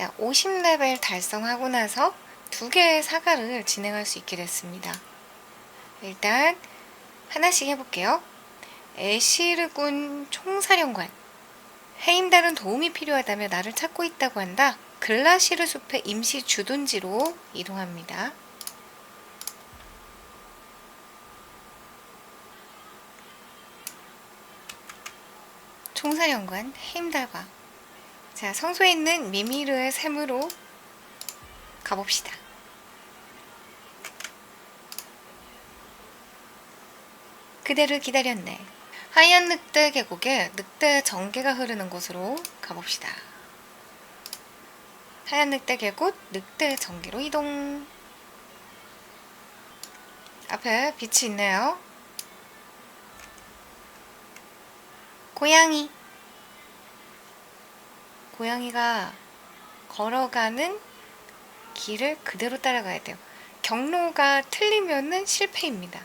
자, 50레벨 달성하고 나서 두 개의 사과를 진행할 수 있게 됐습니다. 일단 하나씩 해볼게요. 에시르군 총사령관. 헤임달은 도움이 필요하다며 나를 찾고 있다고 한다. 글라시르 숲의 임시 주둔지로 이동합니다. 총사령관 헤임달과 자 성소에 있는 미미르의 샘으로 가봅시다. 그대를 기다렸네. 하얀 늑대 계곡에 늑대 전개가 흐르는 곳으로 가봅시다. 하얀 늑대 계곡 늑대 전개로 이동. 앞에 빛이 있네요. 고양이. 고양이가 걸어가는 길을 그대로 따라가야 돼요. 경로가 틀리면은 실패입니다.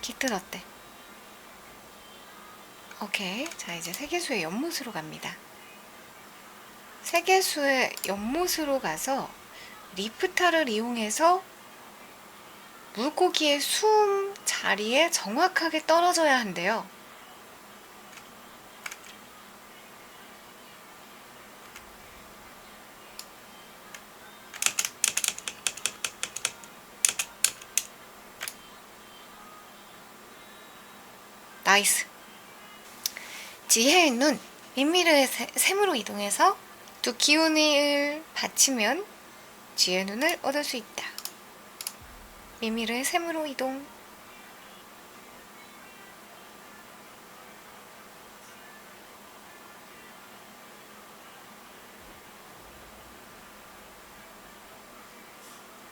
기특 어때? 오케이. 자, 이제 세계수의 연못으로 갑니다. 세계수의 연못으로 가서 리프타를 이용해서 물고기의 숨 자리에 정확하게 떨어져야 한대요. 나이스. 지혜의 눈, 민미르의 새- 샘으로 이동해서 두 기운을 받치면 지혜의 눈을 얻을 수 있다. 민미르의 샘으로 이동.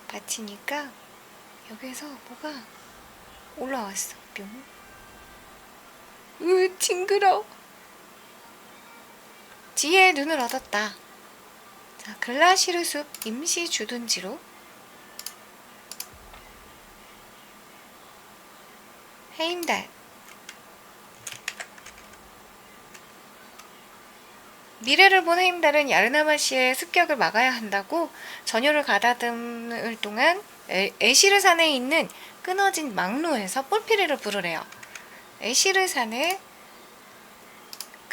받치니까 여기에서 뭐가 올라왔어. 뿅. 으, 징그러. 지혜의 눈을 얻었다. 자, 글라시르 숲 임시 주둔지로 헤임달 미래를 본 헤임달은 야르나마시의 습격을 막아야 한다고 전열을 가다듬을 동안 에, 에시르 산에 있는 끊어진 망루에서 폴피리를 부르래요. 에시르 산에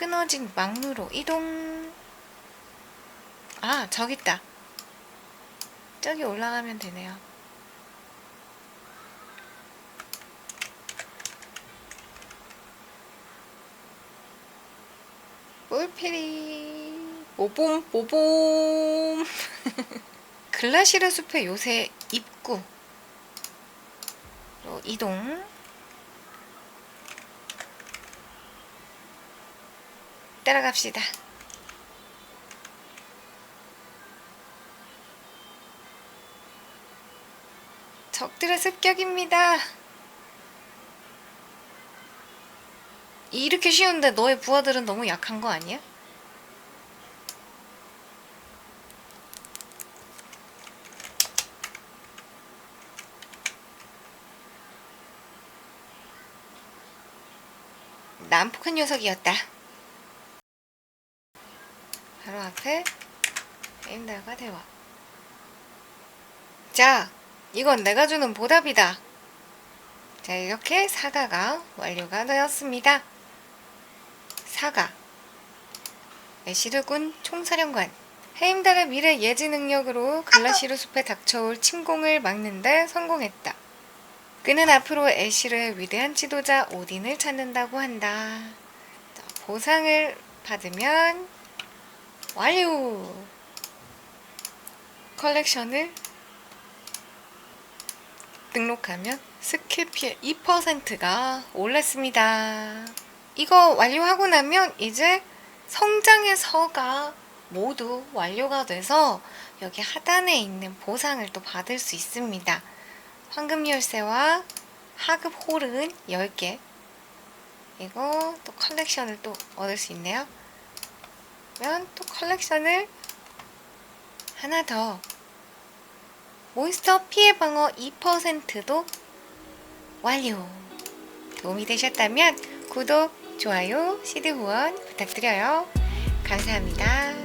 끊어진 망루로 이동. 아, 저기 있다. 저기 올라가면 되네요. 뿔피리 모봄 모봄 글라시르 숲의 요새 입구로 이동 따라갑시다. 적들의 습격입니다. 이렇게 쉬운데 너의 부하들은 너무 약한 거 아니야? 난폭한 녀석이었다. 바로 앞에 에임달과 대화. 자, 이건 내가 주는 보답이다. 자, 이렇게 사과가 완료가 되었습니다. 사과. 에시르군 총사령관. 헤임달의 미래 예지 능력으로 글라시르 숲에 닥쳐올 침공을 막는데 성공했다. 그는 앞으로 에시르의 위대한 지도자 오딘을 찾는다고 한다. 자, 보상을 받으면 완료! 컬렉션을 등록하면 스킬 피해 2%가 올랐습니다. 이거 완료하고 나면 이제 성장의 서가 모두 완료가 돼서 여기 하단에 있는 보상을 또 받을 수 있습니다. 황금 열쇠와 하급 홀은 10개 그리고 또 컬렉션을 또 얻을 수 있네요. 그러면 또 컬렉션을 하나 더 몬스터 피해 방어 2%도 완료. 도움이 되셨다면 구독, 좋아요, 시드 후원 부탁드려요. 감사합니다.